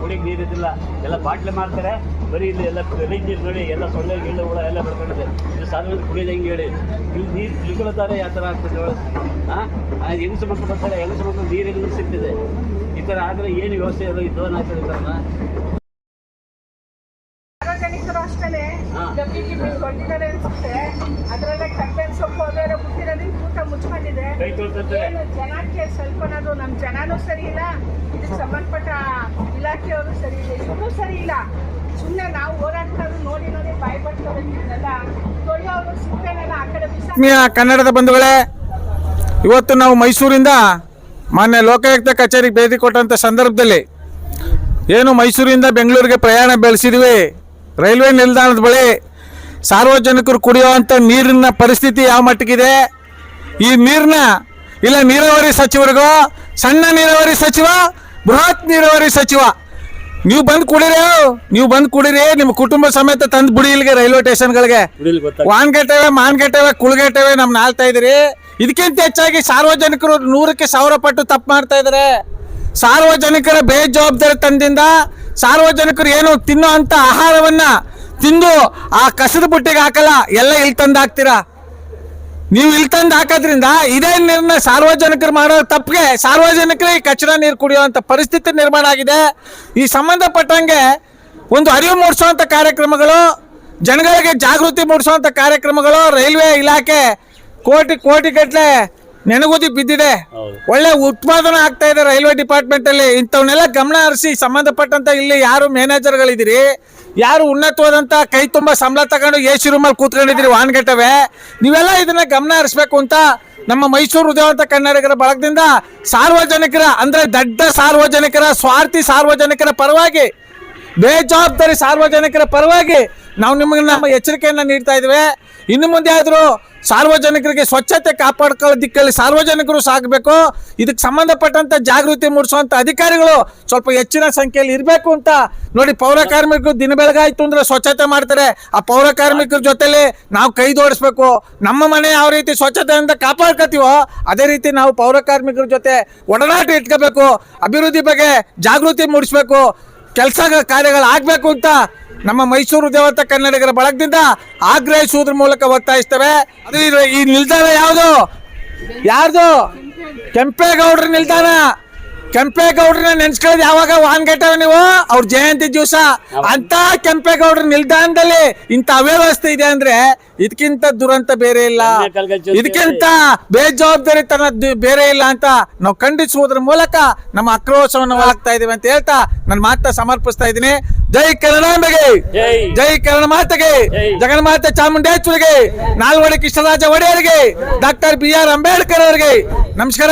ಕುಡಿಗೆ ನೀರಿದ್ದಿಲ್ಲ ಎಲ್ಲ ಬಾಟ್ಲಿ ಮಾಡ್ತಾರೆ ಬರೀ ಇಲ್ಲಿ ಎಲ್ಲ ಗಲೀಜ್ ನೀರು ನೋಡಿ ಎಲ್ಲ ಸೊಳ್ಳೆ ಗಿಳ್ಳೆ ಹುಳ ಎಲ್ಲ ಬೆಳ್ಕೊಂಡಿದೆ ಇದು ಸಾರ್ವಜನಿಕ ಕುಡಿಯೋದು ಹೆಂಗೆ ಹೇಳಿ. ಇಲ್ಲಿ ನೀರು ತಿಳ್ಕೊಳ್ತಾರೆ ಯಾವ ಥರ ಆಗ್ತದೆ ಹಾಂ ಹೆಂಗಸು ಮಕ್ಕಳು ಬರ್ತಾರೆ ಹೆಂಗಸು ಮಕ್ಕಳು ನೀರು ಹೆಂಗೆ ಸಿಗ್ತಿದೆ. ಈ ಥರ ಆದರೆ ಏನು ವ್ಯವಸ್ಥೆ ಇಲ್ಲ ಇದು ಆಗ್ತದೆ ಸರ್ ಸಾರ್ವಜನಿಕರು ಅಷ್ಟೇ ಕೊಟ್ಟಿದ್ದಾರೆ ಅನ್ಸುತ್ತೆ. ಅದರಲ್ಲೇ ಕಟ್ಟೆ ಸೊಪ್ಪು ಊಟ ಮುಚ್ಕೊಂಡಿದೆ. ಏನು ಜನಕ್ಕೆ ಸ್ವಲ್ಪನಾದ್ರು ನಮ್ಮ ಜನನೂ ಸರಿ ಇಲ್ಲ ಇದಕ್ಕೆ ಸಂಬಂಧಪಟ್ಟ ಇಲಾಖೆಯವರು ಸರಿ ಇಲ್ಲ. ಇವರು ಸರಿ ಇಲ್ಲ. ಸುಮ್ಮನೆ ನಾವು ಹೋರಾಡ್ತಾರೆ ನೋಡಿ ನೋಡಿ ಬಾಯ್ ತೊಳೆಯೋರು ಸಿಪ್ಪೆನೆಲ್ಲ ಆ ಕಡೆ ಕನ್ನಡದ ಬಂಧುಗಳೇ ಇವತ್ತು ನಾವು ಮೈಸೂರಿಂದ ಮಾನ್ಯ ಲೋಕಾಯುಕ್ತ ಕಚೇರಿಗೆ ಭೇಟಿ ಕೊಟ್ಟಂಥ ಸಂದರ್ಭದಲ್ಲಿ ಏನು ಮೈಸೂರಿಂದ ಬೆಂಗಳೂರಿಗೆ ಪ್ರಯಾಣ ಬೆಳೆಸಿದ್ವಿ. ರೈಲ್ವೆ ನಿಲ್ದಾಣದ ಬಳಿ ಸಾರ್ವಜನಿಕರು ಕುಡಿಯುವಂಥ ನೀರಿನ ಪರಿಸ್ಥಿತಿ ಯಾವ ಮಟ್ಟಿಗಿದೆ? ಈ ನೀರನ್ನ ಇಲ್ಲ ನೀರಾವರಿ ಸಚಿವರಿಗೋ ಸಣ್ಣ ನೀರಾವರಿ ಸಚಿವ ಬೃಹತ್ ನೀರಾವರಿ ಸಚಿವ. ನೀವು ಬಂದು ಕುಡಿರಿ ನೀವು ಬಂದು ಕುಡಿರಿ ನಿಮ್ಮ ಕುಟುಂಬ ಸಮೇತ ತಂದು ಬಿಡಿ ಇಲ್ಲಿಗೆ ರೈಲ್ವೆ ಸ್ಟೇಷನ್ಗಳಿಗೆ. ವಾನ್ಗೆಟ್ಟವೆ ನಮ್ಮ ಕುಳ್ಗೆಟ್ಟವೆ ನಮ್ನ ಆಳ್ತಾ ಇದ್ರಿ ಇದಕ್ಕಿಂತ ಹೆಚ್ಚಾಗಿ ಸಾರ್ವಜನಿಕರು ನೂರಕ್ಕೆ ಸಾವಿರ ಪಟ್ಟು ತಪ್ಪು ಮಾಡ್ತಾ ಇದಾರೆ. ಸಾರ್ವಜನಿಕರ ಬೇಜವಾಬ್ದಾರಿ ತಂದಿಂದ ಸಾರ್ವಜನಿಕರು ಏನು ತಿನ್ನೋ ಅಂತ ಆಹಾರವನ್ನ ತಿಂದು ಆ ಕಸದ ಬುಟ್ಟಿಗೆ ಹಾಕಲ್ಲ ಎಲ್ಲ ಇಲ್ಲಿ ತಂದು ಹಾಕ್ತೀರಾ ನೀವು ಇಲ್ಲಿ ತಂದು ಹಾಕೋದ್ರಿಂದ ಇದೇ ನೀರನ್ನ ಸಾರ್ವಜನಿಕರು ಮಾಡೋ ತಪ್ಪಿಗೆ ಸಾರ್ವಜನಿಕರೇ ಈ ಕಚಡ ನೀರು ಕುಡಿಯುವಂಥ ಪರಿಸ್ಥಿತಿ ನಿರ್ಮಾಣ ಆಗಿದೆ. ಈ ಸಂಬಂಧಪಟ್ಟಂಗೆ ಒಂದು ಅರಿವು ಮೂಡಿಸುವಂಥ ಕಾರ್ಯಕ್ರಮಗಳು, ಜನಗಳಿಗೆ ಜಾಗೃತಿ ಮೂಡಿಸುವಂಥ ಕಾರ್ಯಕ್ರಮಗಳು ರೈಲ್ವೆ ಇಲಾಖೆ ಕೋಟಿ ಕೋಟಿ ಗಟ್ಟಲೆ ನೆನಗುದಿ ಬಿದ್ದಿದೆ. ಒಳ್ಳೆ ಉತ್ಪಾದನೆ ಆಗ್ತಾ ಇದೆ ರೈಲ್ವೆ ಡಿಪಾರ್ಟ್ಮೆಂಟ್ ಅಲ್ಲಿ. ಇಂಥವನ್ನೆಲ್ಲ ಗಮನ ಹರಿಸಿ ಸಂಬಂಧಪಟ್ಟಂತ ಇಲ್ಲಿ ಯಾರು ಮ್ಯಾನೇಜರ್ ಗಳಿದಿರಿ ಯಾರು ಉನ್ನತವಾದಂತ ಕೈ ತುಂಬಾ ಸಂಬಳ ತಗೊಂಡು ಎ ಸಿ ರೂಮಲ್ಲಿ ಕೂತ್ಕೊಂಡಿದ್ದೀರಿ ವಾನ್ಗಟ್ಟವೆ ನೀವೆಲ್ಲ ಇದನ್ನ ಗಮನ ಹರಿಸ್ಬೇಕು ಅಂತ ನಮ್ಮ ಮೈಸೂರು ಉದ್ಯೋಗಂತ ಕನ್ನಡಿಗರ ಬಳಗದಿಂದ ಸಾರ್ವಜನಿಕರ ಅಂದ್ರೆ ದಡ್ಡ ಸಾರ್ವಜನಿಕರ ಸ್ವಾರ್ಥಿ ಸಾರ್ವಜನಿಕರ ಪರವಾಗಿ ಬೇಜವಾಬ್ದಾರಿ ಸಾರ್ವಜನಿಕರ ಪರವಾಗಿ ನಾವು ನಿಮಗೆ ನಮ್ಮ ಎಚ್ಚರಿಕೆಯನ್ನು ನೀಡ್ತಾ ಇದ್ದೇವೆ ಇನ್ನು ಮುಂದೆ ಆದರೂ ಸಾರ್ವಜನಿಕರಿಗೆ ಸ್ವಚ್ಛತೆ ಕಾಪಾಡ್ಕೊಳ್ಳೋ ದಿಕ್ಕಲ್ಲಿ ಸಾರ್ವಜನಿಕರು ಸಾಗಬೇಕು ಇದಕ್ಕೆ ಸಂಬಂಧಪಟ್ಟಂತ ಜಾಗೃತಿ ಮೂಡಿಸುವಂತ ಅಧಿಕಾರಿಗಳು ಸ್ವಲ್ಪ ಹೆಚ್ಚಿನ ಸಂಖ್ಯೆಯಲ್ಲಿ ಇರಬೇಕು ಅಂತ ನೋಡಿ ಪೌರ ಕಾರ್ಮಿಕರು ದಿನ ಬೆಳಗಾಯ್ತು ಅಂದ್ರೆ ಸ್ವಚ್ಛತೆ ಮಾಡ್ತಾರೆ. ಆ ಪೌರ ಕಾರ್ಮಿಕರ ಜೊತೆಲಿ ನಾವು ಕೈ ಜೋಡಿಸ್ಬೇಕು. ನಮ್ಮ ಮನೆ ಯಾವ ರೀತಿ ಸ್ವಚ್ಛತೆಯಿಂದ ಕಾಪಾಡ್ಕೋತೀವೋ ಅದೇ ರೀತಿ ನಾವು ಪೌರ ಕಾರ್ಮಿಕರ ಜೊತೆ ಒಡನಾಟ ಇಟ್ಕೋಬೇಕು. ಅಭಿವೃದ್ಧಿ ಬಗ್ಗೆ ಜಾಗೃತಿ ಮೂಡಿಸ್ಬೇಕು. ಕೆಲಸ ಕಾರ್ಯಗಳು ಆಗ್ಬೇಕು ಅಂತ ನಮ್ಮ ಮೈಸೂರು ದೇವತ ಕನ್ನಡಿಗರ ಬಳಗದಿಂದ ಆಗ್ರಹಿಸುವುದ್ರ ಮೂಲಕ ಒತ್ತಾಯಿಸ್ತೇವೆ. ಈ ನಿಲ್ದಾಣ ಯಾವುದು? ಯಾರ್ದು? ಕೆಂಪೇಗೌಡ್ರ ನಿಲ್ದಾಣ. ಕೆಂಪೇಗೌಡ್ರನ್ನ ನೆನ್ಸ್ಕೊಳ್ಳೋದು ಯಾವಾಗ ವಾನ್ಗೆಟ್ಟವ ನೀವು? ಅವ್ರ ಜಯಂತಿ ದಿವಸ. ಅಂತ ಕೆಂಪೇಗೌಡ್ರ ನಿಲ್ದಾಣದಲ್ಲಿ ಇಂಥ ಅವ್ಯವಸ್ಥೆ ಇದೆ ಅಂದ್ರೆ ಇದಕ್ಕಿಂತ ದುರಂತ ಬೇರೆ ಇಲ್ಲ. ಇದಕ್ಕಿಂತ ಬೇಜವಾಬ್ದಾರಿತನ ಬೇರೆ ಇಲ್ಲ ಅಂತ ನಾವು ಖಂಡಿಸುವುದರ ಮೂಲಕ ನಮ್ಮ ಆಕ್ರೋಶವನ್ನು ಹಾಕ್ತಾ ಇದೀವಿ ಅಂತ ಹೇಳ್ತಾ ನನ್ನ ಮಾತ ಸಮರ್ಪಿಸ್ತಾ ಇದ್ದೀನಿ. ಜೈ ಕನ್ನಡಾಂಬೆಗೆ ಜೈ. ಜೈ ಕನ್ನಡ ಮಾತೆಗೆ. ಜಗನ್ಮಾತೆ ಚಾಮುಂಡೇಶ್ವರಿಗೆ. ನಾಲ್ವಡಿ ಕೃಷ್ಣರಾಜ ಒಡೆಯರಿಗೆ. ಡಾಕ್ಟರ್ ಬಿ ಆರ್ ಅಂಬೇಡ್ಕರ್ ಅವರಿಗೆ. ನಮಸ್ಕಾರ.